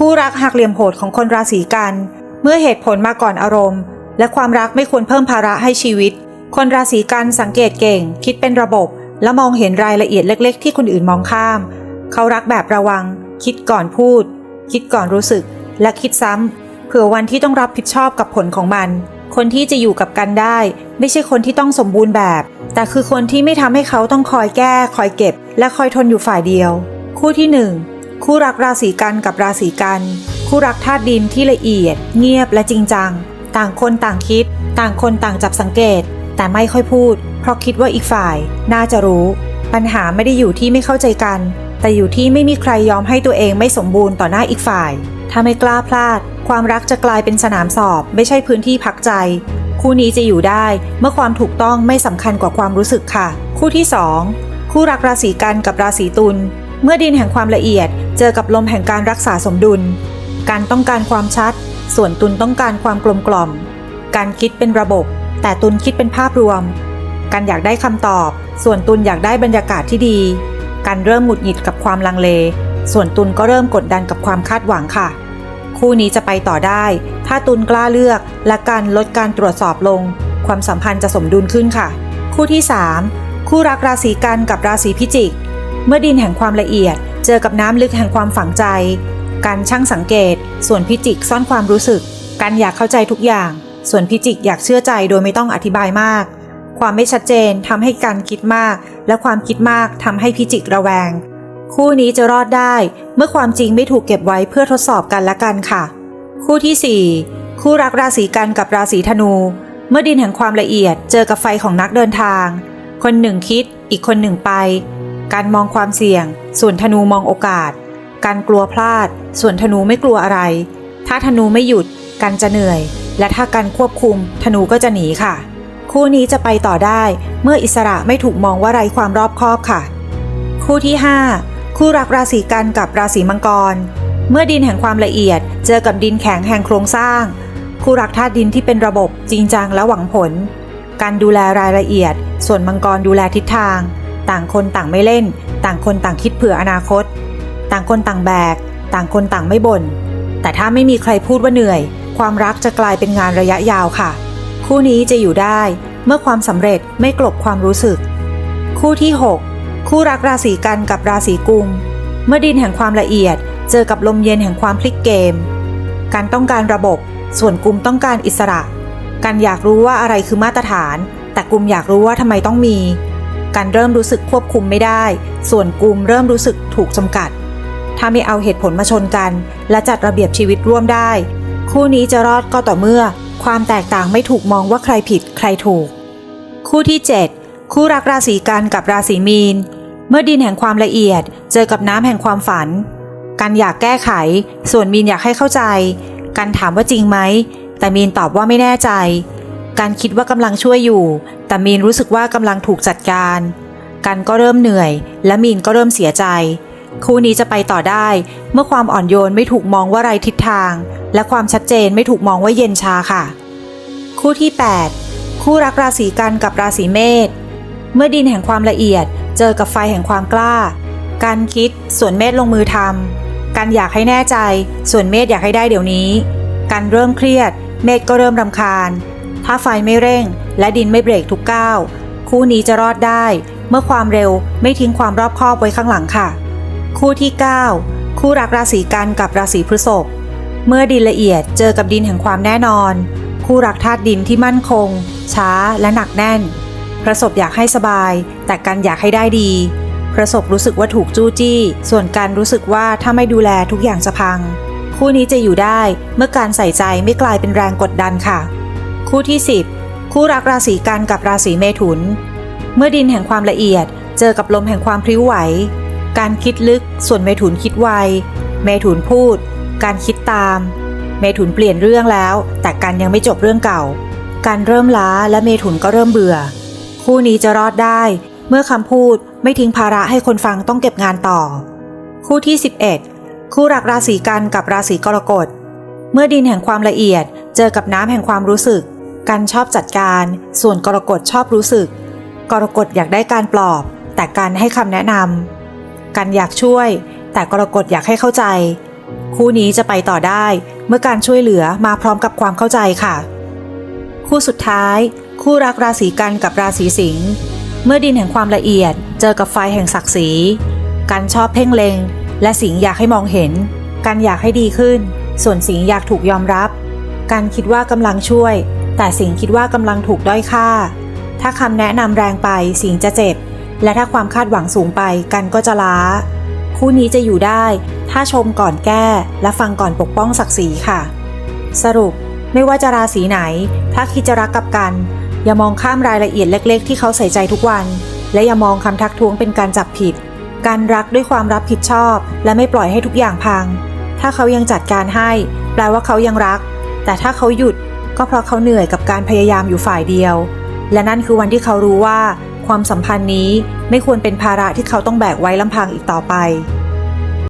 คู่รักหักเหลี่ยมโหดของคนราศีกัน เมื่อเหตุผลมาก่อนอารมณ์ และความรักไม่ควรเพิ่มภาระให้ชีวิต คนราศีกันสังเกตเก่ง คิดเป็นระบบ และมองเห็นรายละเอียดเล็ก ๆ ที่คนอื่นมองข้าม เขารักแบบระวัง คิดก่อนพูด คิดก่อนรู้สึก และคิดซ้ำเผื่อวันที่ต้องรับผิดชอบกับผลของมัน คนที่จะอยู่กับกันได้ ไม่ใช่คนที่ต้องสมบูรณ์แบบ แต่คือคนที่ไม่ทำให้เขาต้องคอยแก้ คอยเก็บ และคอยทนอยู่ฝ่ายเดียว คู่ที่หนึ่ง คู่รักราศีกันกับราศีกัน คู่รักธาตุดินที่ละเอียด เงียบและจริงจัง ต่างคนต่างคิด ต่างคนต่างจับสังเกต แต่ไม่ค่อยพูด เพราะคิดว่าอีกฝ่าย น่าจะรู้ ปัญหาไม่ได้อยู่ที่ไม่เข้าใจกัน แต่อยู่ที่ไม่มีใครยอมให้ตัวเองไม่สมบูรณ์ต่อหน้าอีกฝ่าย ถ้าไม่กล้าพลาด ความรักจะกลายเป็นสนามสอบ ไม่ใช่พื้นที่พักใจ คู่นี้จะอยู่ได้เมื่อความถูกต้องไม่สำคัญกว่าความรู้สึกค่ะ คู่ที่ 2 คู่รักราศีกันกับราศีตุล เมื่อดินแห่งความละเอียดเจอกับลมแห่งการรักษาสมดุล การต้องการความชัด ส่วนตุลต้องการความกลมกล่อม การคิดเป็นระบบ แต่ตุลคิดเป็นภาพรวม การอยากได้คำตอบ ส่วนตุลอยากได้บรรยากาศที่ดี การเริ่มหงุดหงิดกับความลังเล ส่วนตุลก็เริ่มกดดันกับความคาดหวังค่ะ คู่นี้จะไปต่อได้ ถ้าตุลกล้าเลือกและการลดการตรวจสอบลง ความสัมพันธ์จะสมดุลขึ้นค่ะ คู่ที่ 3 คู่รักราศีกันกับราศีพิจิก เมื่อดินแห่งความละเอียด เจอกับน้ำลึกแห่งความฝังใจ การช่างสังเกต ส่วนพิจิกซ่อนความรู้สึก การอยากเข้าใจทุกอย่าง ส่วนพิจิกอยากเชื่อใจโดยไม่ต้องอธิบายมาก ความไม่ชัดเจนทำให้การคิดมาก และความคิดมากทำให้พิจิกระแวง คู่นี้จะรอดได้ เมื่อความจริงไม่ถูกเก็บไว้เพื่อทดสอบกันและกันค่ะ คู่ที่ 4 คู่รักราศีกันกับราศีธนู เมื่อดินแห่งความละเอียด เจอกับไฟของนักเดินทาง คนหนึ่งคิด อีกคนหนึ่งไป การมองความเสี่ยง ส่วนธนูมองโอกาส การกลัวพลาด ส่วนธนูไม่กลัวอะไร ถ้าธนูไม่หยุด กันจะเหนื่อย และถ้ากันควบคุม ธนูก็จะหนีค่ะ คู่นี้จะไปต่อได้ เมื่ออิสระไม่ถูกมองว่าไร้ความรอบคอบค่ะ คู่ที่ 5 คู่รักราศีกันกับราศีมังกร เมื่อดินแห่งความละเอียด เจอกับดินแข็งแห่งโครงสร้าง คู่รักธาตุดินที่เป็นระบบจริงจังและหวังผล การดูแลรายละเอียด ส่วนมังกรดูแลทิศทาง ต่างคนต่างไม่เล่น ต่างคนต่างคิดเผื่ออนาคต ต่างคนต่างแบก ต่างคนต่างไม่บน่น แต่ถ้าไม่มีใครพูดว่าเหนื่อย ความรักจะกลายเป็นงานระยะยาวค่ะ คู่นี้จะอยู่ได้เมื่อความสำเร็จไม่กลบความรู้สึก คู่ที่ 6 คู่รักราศีกันกับราศีกุม เมื่อดินแห่งความละเอียด เจอกับลมเย็นแห่งความพลิกเกม การต้องการระบบ ส่วนกุมต้องการอิสระการอยากรู้ว่าอะไรคือมาตรฐาน แต่กุมอยากรู้ว่าทำไมต้องมี การเริ่มรู้สึกควบคุมไม่ได้ ส่วนกุมเริ่มรู้สึกถูกจำกัด ถ้าไม่เอาเหตุผลมาชนกัน และจัดระเบียบชีวิตร่วมได้ คู่นี้จะรอดก็ต่อเมื่อ ความแตกต่างไม่ถูกมองว่าใครผิดใครถูก คู่ที่ 7 คู่รักราศีกันกับราศีมีน เมื่อดินแห่งความละเอียด เจอกับน้ำแห่งความฝันการอยากแก้ไข ส่วนมีนอยากให้เข้าใจการถามว่าจริงไหมแต่มีนตอบว่าไม่แน่ใจ การคิดว่ากำลังช่วยอยู่ แต่มีนรู้สึกว่ากำลังถูกจัดการ กันก็เริ่มเหนื่อย และมีนก็เริ่มเสียใจ คู่นี้จะไปต่อได้ เมื่อความอ่อนโยนไม่ถูกมองว่าไรทิศทาง และความชัดเจนไม่ถูกมองว่าเย็นชาค่ะ คู่ที่ 8 คู่รักราศีกันกับราศีเมษเมื่อดินแห่งความละเอียด เจอกับไฟแห่งความกล้า การคิดส่วนเมษลงมือทำการอยากให้แน่ใจ ส่วนเมษอยากให้ได้เดี๋ยวนี้ การเริ่มเครียด เมษก็เริ่มรำคาญ ถ้าไฟไม่เร่ง และดินไม่เบรกทุกก้าวคู่นี้จะรอดได้ เมื่อความเร็วไม่ทิ้งความรอบคอบไว้ข้างหลังค่ะ คู่ที่ 9 คู่รักราศีกันกับราศีพฤษภเมื่อดินละเอียดเจอกับดินแห่งความแน่นอน คู่รักธาตุดินที่มั่นคง ช้าและหนักแน่น ประสบอยากให้สบาย แต่กันอยากให้ได้ดี ประสบรู้สึกว่าถูกจู้จี้ ส่วนการรู้สึกว่าถ้าไม่ดูแลทุกอย่างจะพัง คู่นี้จะอยู่ได้เมื่อการใส่ใจไม่กลายเป็นแรงกดดันค่ะ คู่ที่ 10 คู่รักราศีกันกับราศีเมถุน เมื่อดินแห่งความละเอียด เจอกับลมแห่งความพลิ้วไหว การคิดลึกส่วนเมถุนคิดไว เมถุนพูด การคิดตาม เมถุนเปลี่ยนเรื่องแล้ว แต่กันยังไม่จบเรื่องเก่า การเริ่มล้าและเมถุนก็เริ่มเบื่อ คู่นี้จะรอดได้ เมื่อคำพูดไม่ทิ้งภาระให้คนฟังต้องเก็บงานต่อ คู่ที่ 11 คู่รักราศีกันกับราศีกรกฎเมื่อดินแห่งความละเอียด เจอกับน้ำแห่งความรู้สึก กันชอบจัดการ ส่วนกรกฎชอบรู้สึก กรกฎอยากได้การปลอบ แต่กันให้คำแนะนำกันอยากช่วย แต่กรกฎอยากให้เข้าใจ คู่นี้จะไปต่อได้ เมื่อการช่วยเหลือมาพร้อมกับความเข้าใจค่ะ คู่สุดท้าย คู่รักราศีกันกับราศีสิงห์เมื่อดินแห่งความละเอียด เจอกับไฟแห่งศักดิ์ศรีกันชอบเพ่งเลงและสิงห์อยากให้มองเห็น กันอยากให้ดีขึ้น ส่วนสิงห์อยากถูกยอมรับ กันคิดว่ากำลังช่วย แต่สิงคิดว่ากำลังถูกด้อยค่า ถ้าคำแนะนำแรงไปสิงจะเจ็บ และถ้าความคาดหวังสูงไปกันก็จะล้า คู่นี้จะอยู่ได้ ถ้าชมก่อนแก้ และฟังก่อนปกป้องศักดิ์ศรีค่ะ สรุปไม่ว่าจะราศีไหน ถ้าคิดจะรักกับกัน อย่ามองข้ามรายละเอียดเล็ก ๆ ที่เขาใส่ใจทุกวัน และอย่ามองคำทักท้วงเป็นการจับผิด การรักด้วยความรับผิดชอบ และไม่ปล่อยให้ทุกอย่างพัง ถ้าเขายังจัดการให้ แปลว่าเขายังรัก แต่ถ้าเขาหยุด ก็เพราะเขาเหนื่อยกับการพยายามอยู่ฝ่ายเดียว และนั่นคือวันที่เขารู้ว่า ความสัมพันธ์นี้ไม่ควรเป็นภาระที่เขาต้องแบกไว้ลำพังอีกต่อไป